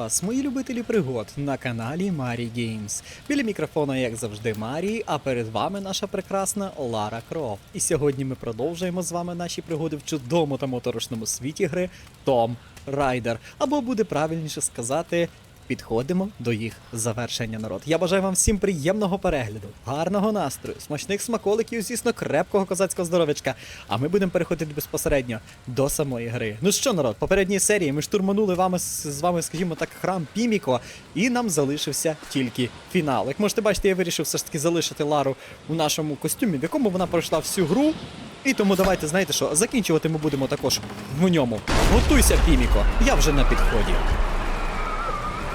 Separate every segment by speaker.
Speaker 1: вас, мої любителі пригод, на каналі Марі Геймс. Біля мікрофона, як завжди, Марі, а перед вами наша прекрасна Лара Крофт. І сьогодні ми продовжуємо з вами наші пригоди в чудовому та моторошному світі гри Том Райдер. Або буде правильніше сказати. Підходимо до їх завершення, народ. Я бажаю вам всім приємного перегляду, гарного настрою, смачних смаколиків, звісно, крепкого козацького здоров'ячка. А ми будемо переходити безпосередньо до самої гри. Ну що, народ, попередній серії ми штурманули вами з вами, скажімо так, храм Піміко, і нам залишився тільки фінал. Як можете бачити, я вирішив все ж таки залишити Лару у нашому костюмі, в якому вона пройшла всю гру. І тому давайте, знаєте що, закінчувати ми будемо також в ньому. Готуйся, Піміко, я вже на підході.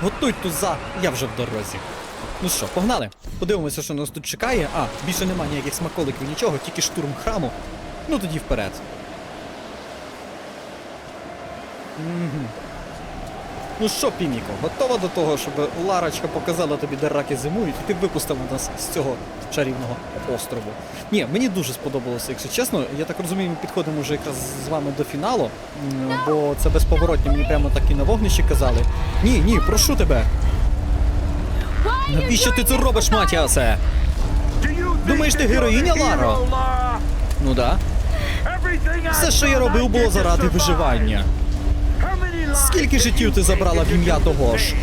Speaker 1: Готуй туза, я вже в дорозі. Ну що, погнали? Подивимося, що нас тут чекає. А, більше нема ніяких смаколиків, нічого, тільки штурм храму. Ну тоді вперед. Угу. Ну що, Піміко, готова до того, щоб Ларочка показала тобі, де раки зимують, і ти випустив нас з цього чарівного острову. Ні, мені дуже сподобалося, якщо чесно. Я так розумію, ми підходимо вже якраз з вами до фіналу, бо це безповоротно, мені прямо так і на вогнищі казали. Ні, ні, прошу тебе. Навіщо ти це робиш, Матіасе?
Speaker 2: Думаєш, ти героїня, Ларо?
Speaker 1: Ну да. Все, що я робив, було заради виживання. Скільки життів ти забрала в ім'я того ж?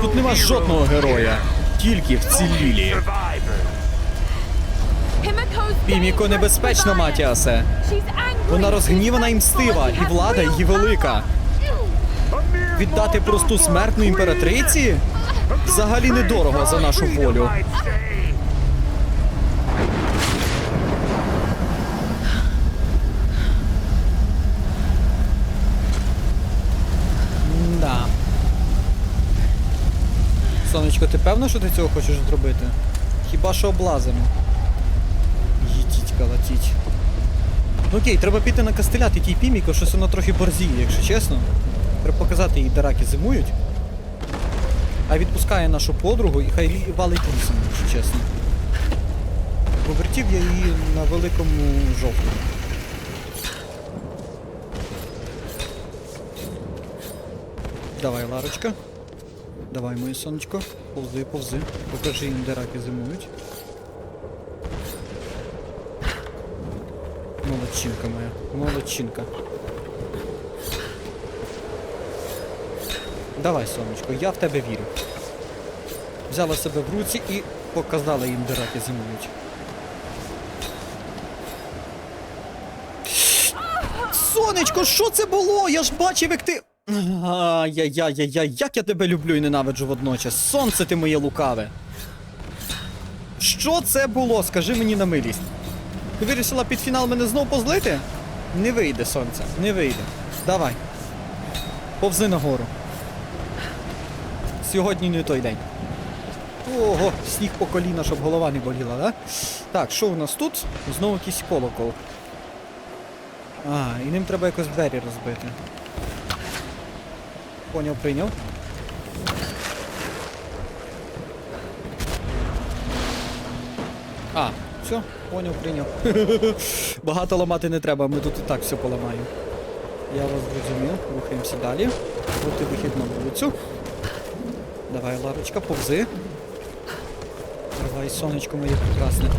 Speaker 1: Тут нема жодного героя, тільки вцілілі. Піміко небезпечно, Матіасе. Вона розгнівана і мстива, і влада її велика. Віддати просту смертну імператриці? Взагалі недорого за нашу волю. Да. Сонечко, ти певна, що ти цього хочеш зробити? Хіба що облазимо? Їдіть калатіть. Ну окей, треба піти на кастеляти тій піміко, щось воно трохи борзіє, якщо чесно. Треба показати їй, де раки зимують. А відпускає нашу подругу і хай валить лісом, якщо чесно. Повертів я її на великому жовтому. Давай, Ларочка. Давай, моє сонечко. Повзи, повзи. Покажи їм, де раки зимують. Молодчинка моя. Молодчинка. Давай, сонечко, я в тебе вірю. Взяла себе в руці і показала їм, де раки зимують. Сонечко, що це було? Я ж бачив, як ти. Ай-яй-яй-яй, як я тебе люблю і ненавиджу водночас. Сонце ти моє лукаве. Що це було? Скажи мені на милість. Ти вирішила під фінал мене знов позлити? Не вийде, сонце, не вийде. Давай. Повзи нагору. Сьогодні не той день. Ого, сніг по коліна, щоб голова не боліла, да? Так, що у нас тут? Знову якийсь колокол. А, і ним треба якось двері розбити. Поняв, прийняв. А, все, поняв, прийняв. Багато ламати не треба, ми тут і так все поламаємо. Я вас зрозумів, рухаємося далі. От вихід на вулицю. Давай, Ларочка, повзи. Давай, сонечко моє прекрасне.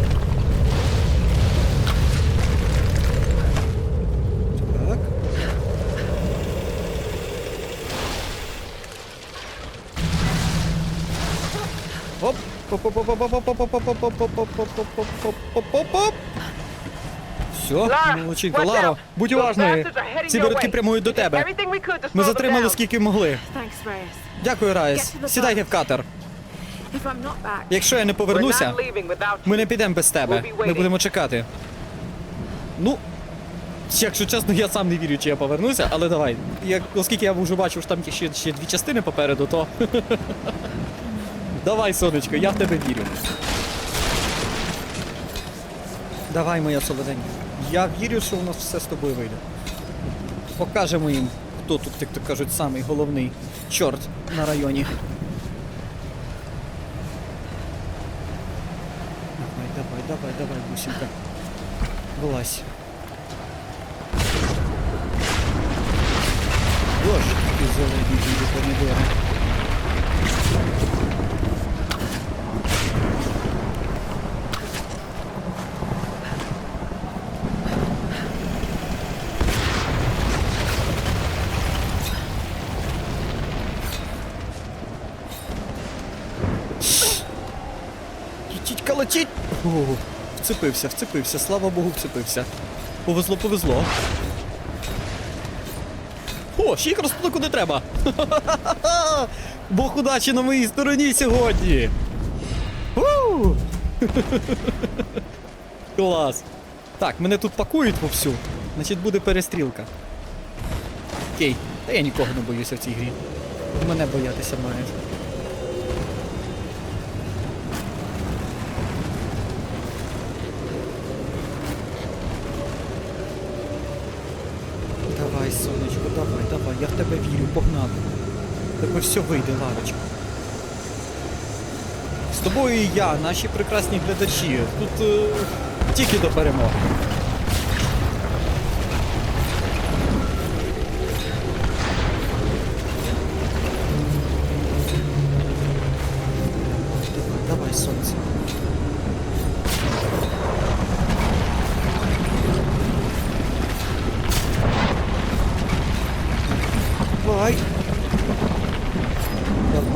Speaker 1: Все, молодчинка.
Speaker 2: Лара,
Speaker 1: будь уважною. Ці
Speaker 2: боротки
Speaker 1: прямують до тебе. Ми затримали скільки могли. Дякую, Райс. Сідайте в катер. Якщо я не повернуся, ми не підемо без тебе. Ми будемо чекати. Ну, якщо чесно, я сам не вірю, чи я повернуся, але давай. Як, Оскільки я вже бачив, що там ще ще дві частини попереду, то давай, сонечко, я в тебе вірю. Давай, моя солоденька. Я вірю, що у нас все з тобою вийде. Покажемо їм, хто тут, як то кажуть, самий головний чорт на районі. Давай, давай, давай, давай, бусинка. Вылазь. Боже, які зелені помідори. Летіть, калатіть! О, вцепився, вцепився, слава Богу, вцепився. Повезло, повезло. О, ще й розпаду куди треба. Бог удачі на моїй стороні сьогодні. Клас. Так, мене тут пакують вовсю. Значить буде перестрілка. Окей, та я нікого не боюся в цій грі. Мене боятися маєш. Давай, сонечко, давай, давай, я в тебе вірю, погнали. В Тебе все вийде, лавочка. З тобою і я, наші прекрасні глядачі. Тут е, тільки до перемоги.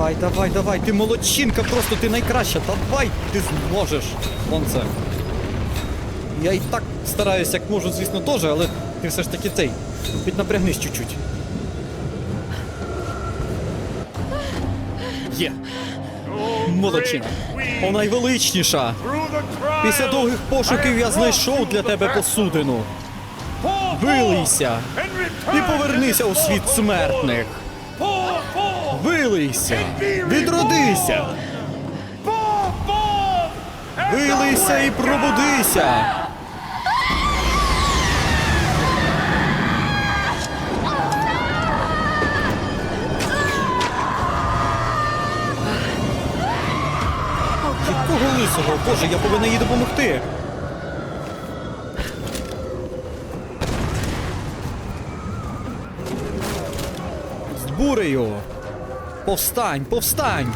Speaker 1: Давай, давай, давай, ти молодчинка, просто ти найкраща. Давай, ти зможеш. Вон це. Я і так стараюся, як можу, звісно, теж, але ти все ж таки цей. Піднапрягнись чуть-чуть. Є. Молодчина. О, найвеличніша. Після довгих пошуків я знайшов для тебе посудину. Вилийся і повернися у світ смертних. Вилийся, відродися, вилийся і пробудися. Якого лисого? Боже, я повинен їй допомогти. Бурею. Повстань, повстань.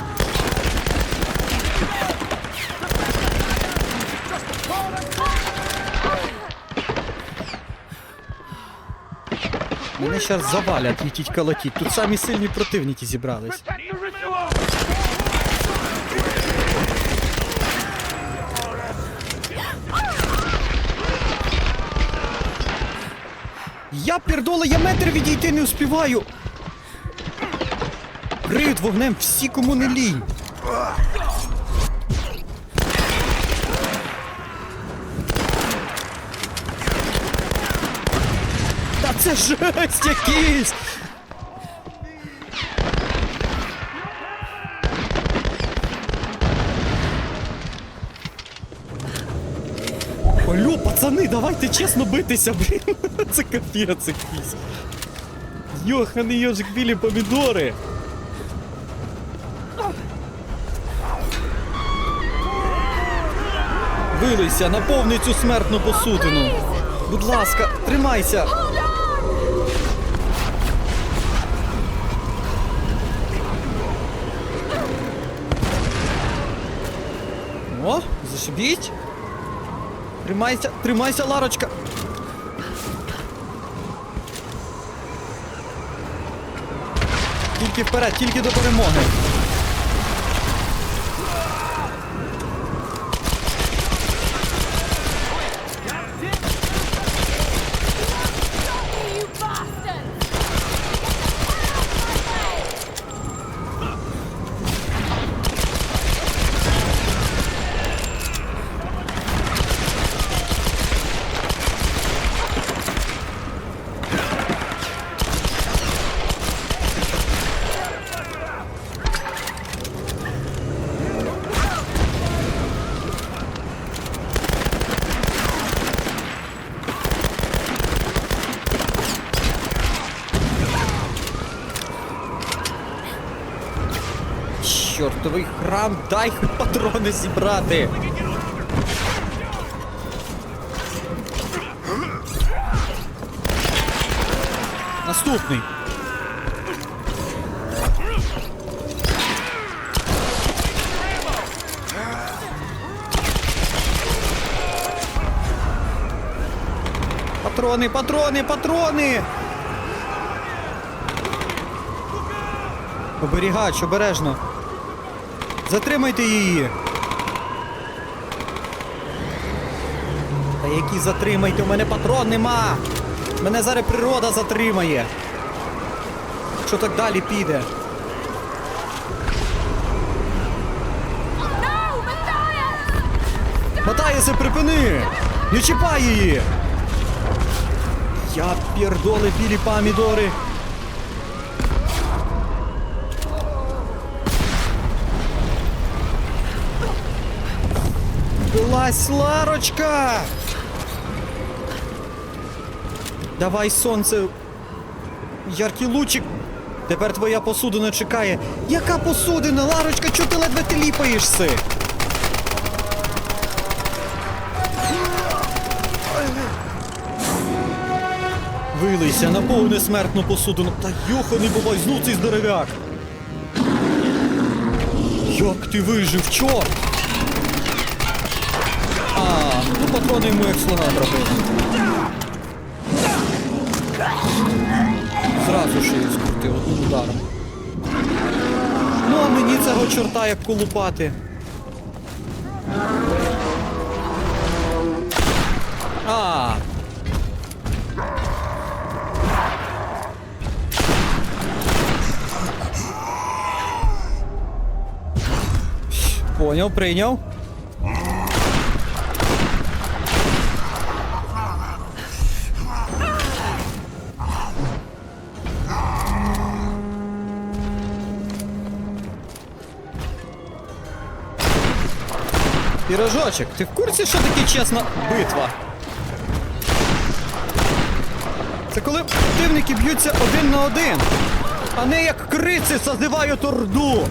Speaker 1: Мене зараз завалять, літіть калатіть. Тут самі сильні противники зібрались. Я пердола, я метр відійти не успіваю. Вогнем всі, кому не лінь. Та це жесть якийсь! Алло, пацани, давайте чесно битися, блін. Це капець якийсь. Йоханий йожик білі помідори. Вилися, наповни цю смертну посудину. Будь ласка, тримайся. О, зашибіть. Тримайся, тримайся, Ларочка. Тільки вперед, тільки до перемоги. там, дай патрони зібрати. Наступний. Патрони, патрони, патрони. Оберігач, обережно. Затримайте її. Та які затримайте, у мене патрон нема. Мене зараз природа затримає. Що так далі піде? Матаєсе, припини! Не чіпай її! Я пірдоли білі помідори. Вилазь, Ларочка! Давай, сонце. Яркий лучик. Тепер твоя посудина чекає. Яка посудина, Ларочка, чого ти ледве ти ліпаєшся? Вилийся, наповни смертну посудину. Та йоханий бувай, знов цей здоровяк. Як ти вижив, чорт? Ну патрони йому як слона зробили. Зразу шию скрутив одним ударом. Ну, а мені цього чорта як колупати. А. Поняв, прийняв. Пірожочок, ти в курсі, що таке чесна битва? Це коли противники б'ються один на один, а не як криці созивають орду.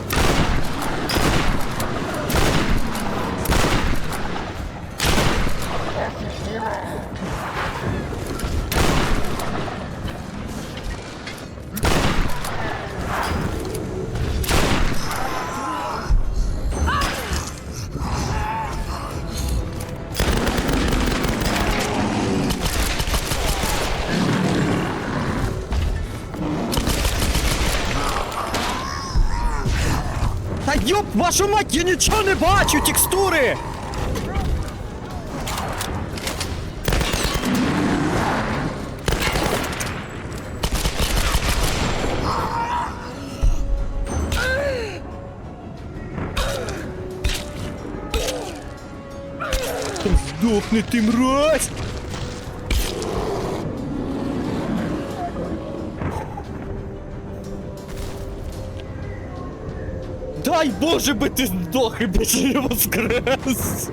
Speaker 1: Вашу мать, я нічого не бачу, текстури! Здохни ти, мразь! Дай Боже би ти здох і більше не воскрес!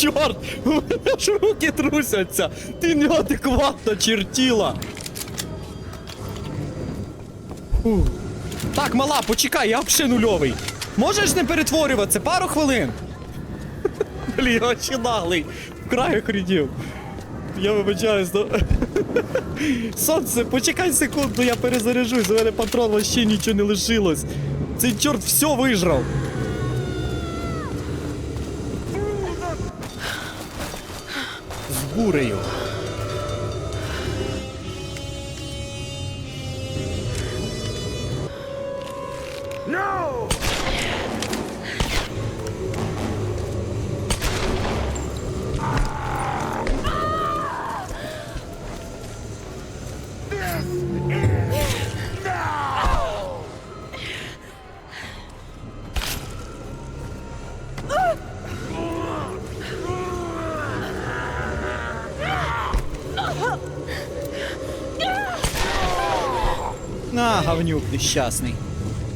Speaker 1: Чорт! У мене ж руки трусяться! Ти неадекватна чертіла! Так, мала, почекай, я взагалі нульовий. Можеш не перетворюватися пару хвилин? Блін, я ще наглий. Вкрай охренів. Я вибачаюсь, но... Сонце, почекай секунду, я перезаряжусь, у мене патрон вообще нічого не лишилось. Цей чорт все вижрав. З бурею.
Speaker 2: No!
Speaker 1: Нещасний.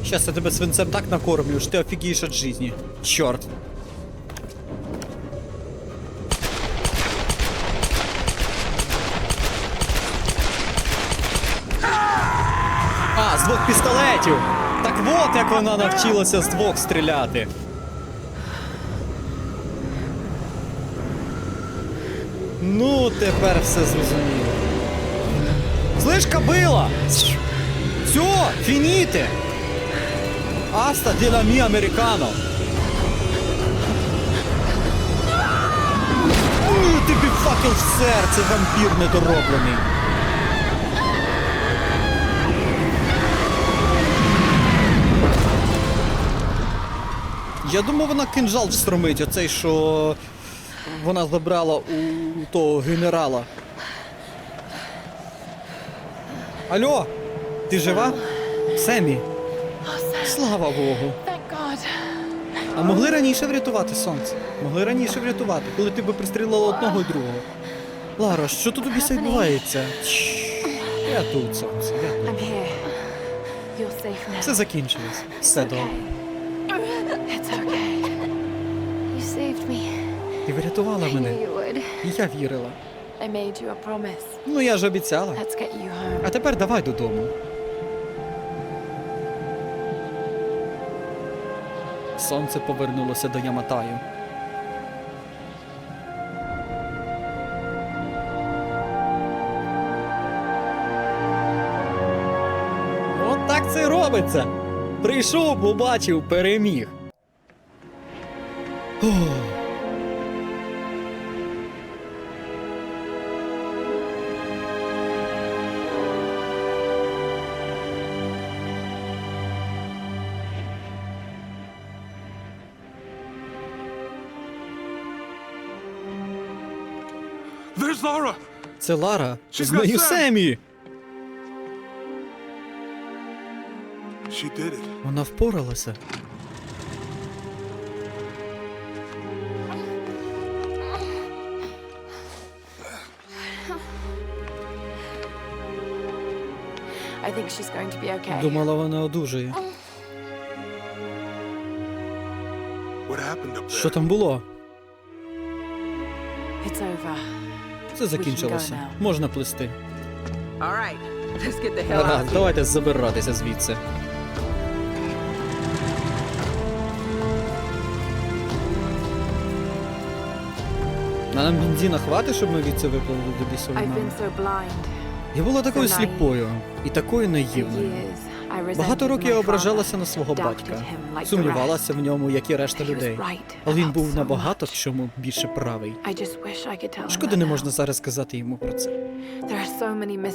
Speaker 1: Щас я тебе свинцем так накормлю, що ти офігієш від жизни. Чорт. А, з двох пістолетів! Так от як вона навчилася з двох стріляти. Ну, тепер все зрозуміло. Слышь, кобила! Все, фініте! Аста діла мі американо! Ну, тобі фак Просто в серце вампір недороблений. Я думав, вона кинжал встромить, оцей, що вона забрала у того генерала. Алло, ти жива? Семі, слава Богу. А могли раніше врятувати сонце? Могли раніше врятувати, коли ти би пристрілила одного і другого. Лара, що тут тобі все відбувається? Я тут, сонце, я тут. Все закінчилось. Все добре. Ти врятувала мене. І я вірила. Ну я ж обіцяла. А тепер давай додому. Сонце повернулося до Яматаю. От так це робиться. Прийшов, побачив, переміг. Фух. Це Лара.
Speaker 2: She's
Speaker 1: З нею. Семі.
Speaker 2: She did it.
Speaker 1: Вона впоралася. Думала, вона одужає. Що там було?
Speaker 3: It's over.
Speaker 1: Це закінчилося. Можна плисти. Гаразд, давайте забиратися звідси. А нам бензина хватить, щоб ми від це виплили до
Speaker 3: blind.
Speaker 1: Я була такою сліпою і такою наївною. Багато років я ображалася на свого батька, сумнівалася в ньому, як і решта людей. Але він був набагато в чому більше правий. Шкода, не можна зараз сказати йому про це.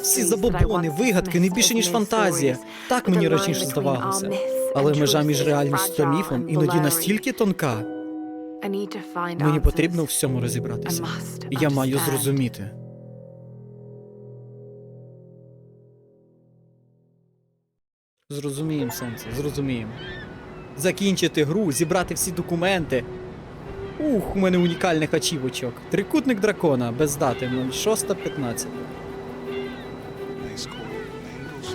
Speaker 1: Всі забобони, вигадки, не більше ніж фантазія. Так мені раніше здавалося. Але межа між реальністю та міфом іноді настільки тонка. Мені потрібно в всьому розібратися. я маю зрозуміти. Зрозуміємо, сонце, зрозуміємо. Закінчити гру, зібрати всі документи. Ух, у мене унікальних ачівочок. Трикутник дракона без дати 06.15.
Speaker 2: Nice cool.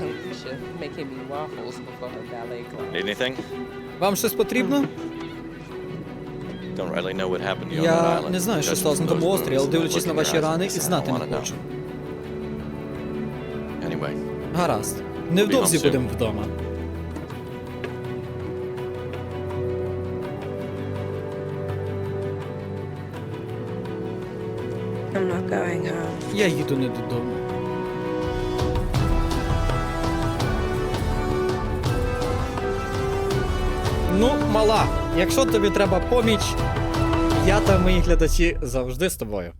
Speaker 4: Alicia making me waffles before her ballet class.
Speaker 5: Need anything?
Speaker 1: Вам щось потрібно?
Speaker 5: Don't really know what happened to you
Speaker 1: Я не знаю, що сталося на тому острові, але дивлячись на ваші рани, і знати не хочу.
Speaker 5: Anyway,
Speaker 1: Гаразд. Невдовзі будемо вдома.
Speaker 6: I'm not going home.
Speaker 1: Я їду не додому. Ну, мала, якщо тобі треба поміч, я та мої глядачі завжди з тобою.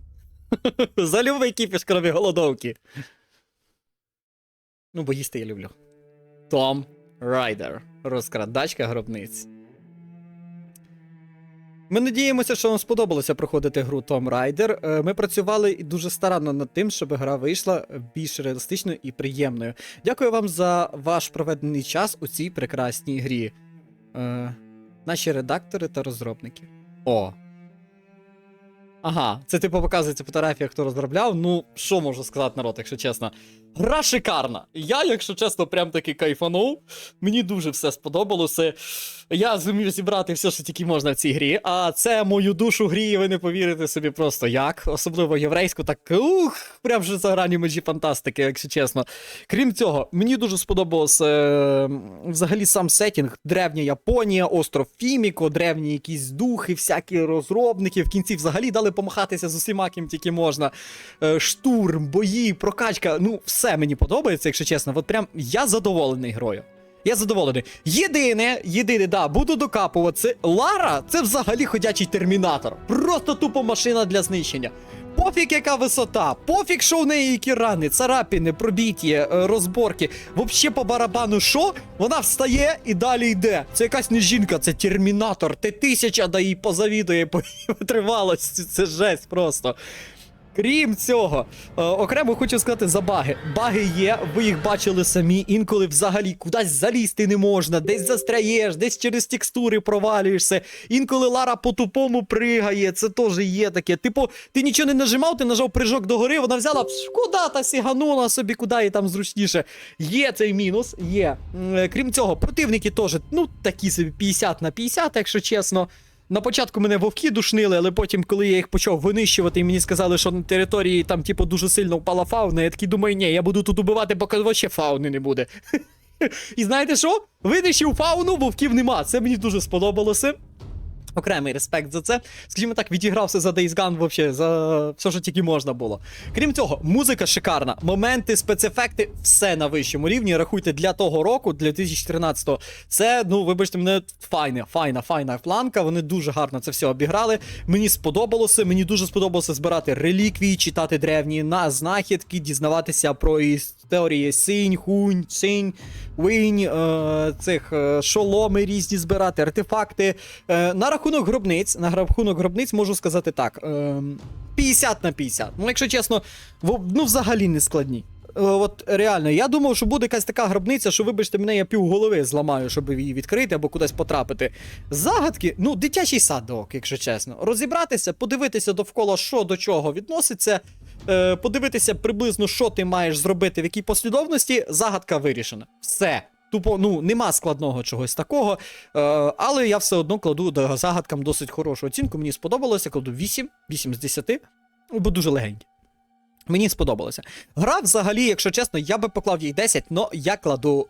Speaker 1: За любий кіпіш крові голодовки. Ну, бо їсти я люблю. Том Райдер. Розкрадачка гробниць. Ми надіємося, що вам сподобалося проходити гру Tomb Raider. Е, Ми працювали дуже старанно над тим, щоб гра вийшла більш реалістичною і приємною. Дякую вам за ваш проведений час у цій прекрасній грі. Е, наші редактори та розробники. О. Ага, це типу показується фотографія, хто розробляв. Ну, що можу сказати, народ, якщо чесно. Гра шикарна. Я, якщо чесно, прям таки кайфанув. Мені дуже все сподобалося. Я зумів зібрати все, що тільки можна в цій грі. А це мою душу гріє, ви не повірите собі просто як. Особливо єврейську, так ух, прям вже за грані межі фантастики, якщо чесно. Крім цього, мені дуже сподобався е, взагалі сам сетінг. Древня Японія, остров Фіміко, древні якісь духи, всякі розробники. В кінці взагалі дали помахатися з усіма, ким тільки можна. Е, штурм, бої, прокачка. Ну, все мені подобається, якщо чесно. От прям я задоволений грою. Я задоволений. Єдине, єдине, да, буду докапуватися. Лара це взагалі ходячий термінатор. Просто тупо машина для знищення. Пофіг, яка висота, пофіг, що в неї які рани, царапини, пробіті, е, розборки. Вообще по барабану, що? Вона встає і далі йде. Це якась не жінка, це термінатор. Т-1000 да їй позавідує по витривалості. Це жесть просто. Крім цього, е, окремо хочу сказати за баги. Баги є, ви їх бачили самі, інколи взагалі кудись залізти не можна, десь застряєш, десь через текстури провалюєшся. Інколи Лара по-тупому пригає, це теж є таке. Типу, ти нічого не нажимав, ти нажав прыжок догори, вона взяла пш, куди та сіганула собі, куди їй там зручніше. Є цей мінус, є. Е, Крім цього, противники теж, ну, такі собі 50 на 50, якщо чесно. На початку мене вовки душнили, але потім, коли я їх почав винищувати, і мені сказали, що на території там, типу, дуже сильно впала фауна, я такий думаю, ні, я буду тут убивати, поки вообще фауни не буде. І знаєте що? Винищив фауну, вовків нема. Це мені дуже сподобалося. Окремий респект за це. Скажімо так, відігрався за Days Gone вообще, за все, що тільки можна було. Крім цього, музика шикарна, моменти, спецефекти, все на вищому рівні. Рахуйте для того року, для 2013-го. Це, ну, вибачте, мене файна, файна, файна планка. Вони дуже гарно це все обіграли. Мені сподобалося. Мені дуже сподобалося збирати реліквії, читати древні на знахідки, дізнаватися про історії синь, хунь, синь, винь, е, цих е, шоломи різні збирати, артефакти. Е, на рахунок гробниць, на рахунок гробниць можу сказати так: е, 50 на 50. Ну, якщо чесно, в- ну взагалі не складні. Е, От реально, я думав, що буде якась така гробниця, що вибачте мене, я пів голови зламаю, щоб її відкрити або кудись потрапити. Загадки, ну, дитячий садок, якщо чесно. Розібратися, подивитися довкола, що до чого відноситься, е, подивитися приблизно, що ти маєш зробити, в якій послідовності, загадка вирішена. Все. Тупо, ну, нема складного чогось такого. Е, але я все одно кладу до загадкам досить хорошу оцінку. Мені сподобалося, кладу 8, 8 з 10, бо дуже легенькі. Мені сподобалося. Гра, взагалі, якщо чесно, я би поклав їй 10, але я кладу.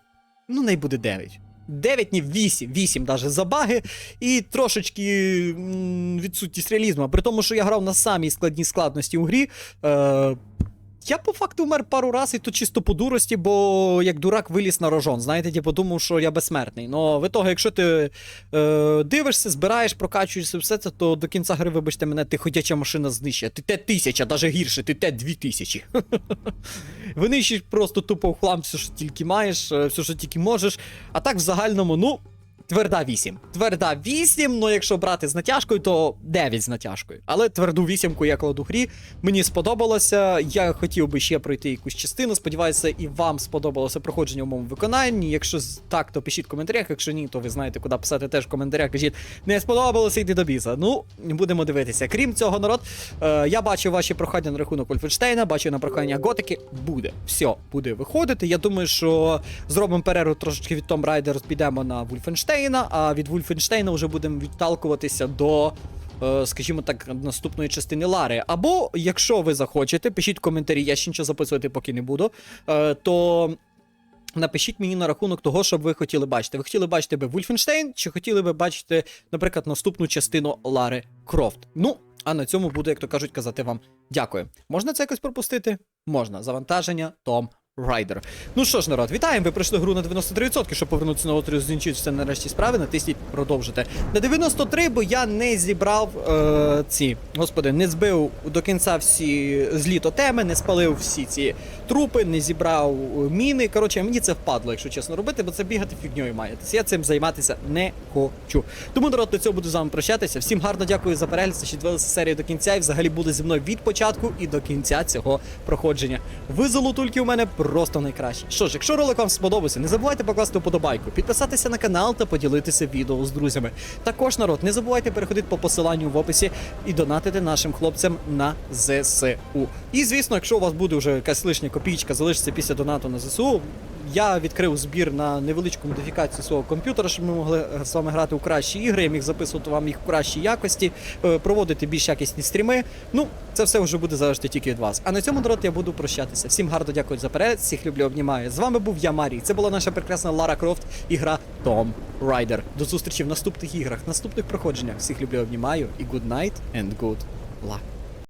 Speaker 1: Ну, не буде 9. 9, ні, 8, 8 навіть за і трошечки відсутність реалізму. При тому, що я грав на самій складній складності у грі. Е, я по факту вмер пару разів, і то чисто по дурості, бо як дурак виліз на рожон. Знаєте, типу, думав, що я безсмертний. Но в ітогі, якщо ти е, дивишся, збираєш, прокачуєшся, все це, то до кінця гри, вибачте мене, ти ходяча машина знищує. Ти те тисяча, навіть гірше, ти те дві тисячі. Винищиш просто тупо в хлам все, що тільки маєш, е, все, що тільки можеш. А так в загальному, ну. Тверда 8. Тверда 8, ну якщо брати з натяжкою, то 9 з натяжкою. Але тверду вісімку я кладу в грі. Мені сподобалося. Я хотів би ще пройти якусь частину. Сподіваюся, і вам сподобалося проходження у моєму виконанні. Якщо так, то пишіть в коментарях. Якщо ні, то ви знаєте, куди писати теж в коментарях. Кажіть, не сподобалося, йди до біса. Ну, будемо дивитися. Крім цього, народ, е, я бачу ваші прохання на рахунок Вольфенштейна, бачу на прохання Готики. Буде. Все, буде виходити. Я думаю, що зробимо перерву трошечки від Tomb Raider, підемо на Вульфенштейна, а від Вульфенштейна вже будемо відталкуватися до. е, Скажімо так, наступної частини Лари. Або, якщо ви захочете, пишіть коментарі, я ще нічого записувати поки не буду. е, То напишіть мені на рахунок того, що ви хотіли бачити. Ви хотіли бачити би Вульфенштейн, чи хотіли би бачити, наприклад, наступну частину Лари Крофт. Ну, а на цьому буду, як то кажуть, казати вам дякую. Можна це якось пропустити? Можна. Завантаження Том Райдер. Ну що ж, народ, вітаємо! Ви пройшли гру на 93%, щоб повернутися на отрю закінчити все нарешті справи, натисніть продовжити. На 93, бо я не зібрав е, ці, господи, не збив до кінця всі злі тотеми, не спалив всі ці трупи, не зібрав е, міни. Коротше, мені це впадло, якщо чесно робити, бо це бігати фігньою маєтесь. Я цим займатися не хочу. Тому, народ, до цього буду з вами прощатися. Всім гарно дякую за перегляд, що дивилися серію до кінця і взагалі були зі мною від початку і до кінця цього проходження. Ви золотульки у мене просто найкраще. Що ж, якщо ролик вам сподобався, не забувайте покласти вподобайку, підписатися на канал та поділитися відео з друзями. Також, народ, не забувайте переходити по посиланню в описі і донатити нашим хлопцям на ЗСУ. І звісно, якщо у вас буде вже якась лишня копійка, залишиться після донату на ЗСУ. Я відкрив збір на невеличку модифікацію свого комп'ютера, щоб ми могли з вами грати у кращі ігри. Я міг записувати вам їх в кращій якості, е, проводити більш якісні стріми. Ну, це все вже буде залежати тільки від вас. А на цьому, народ, я буду прощатися. Всім гарно дякую за перегляд, всіх люблю, обнімаю. З вами був я, Марій. Це була наша прекрасна Лара Крофт і гра Tom Raider. До зустрічі в наступних іграх, наступних проходженнях. Всіх люблю, обнімаю і good night and good luck.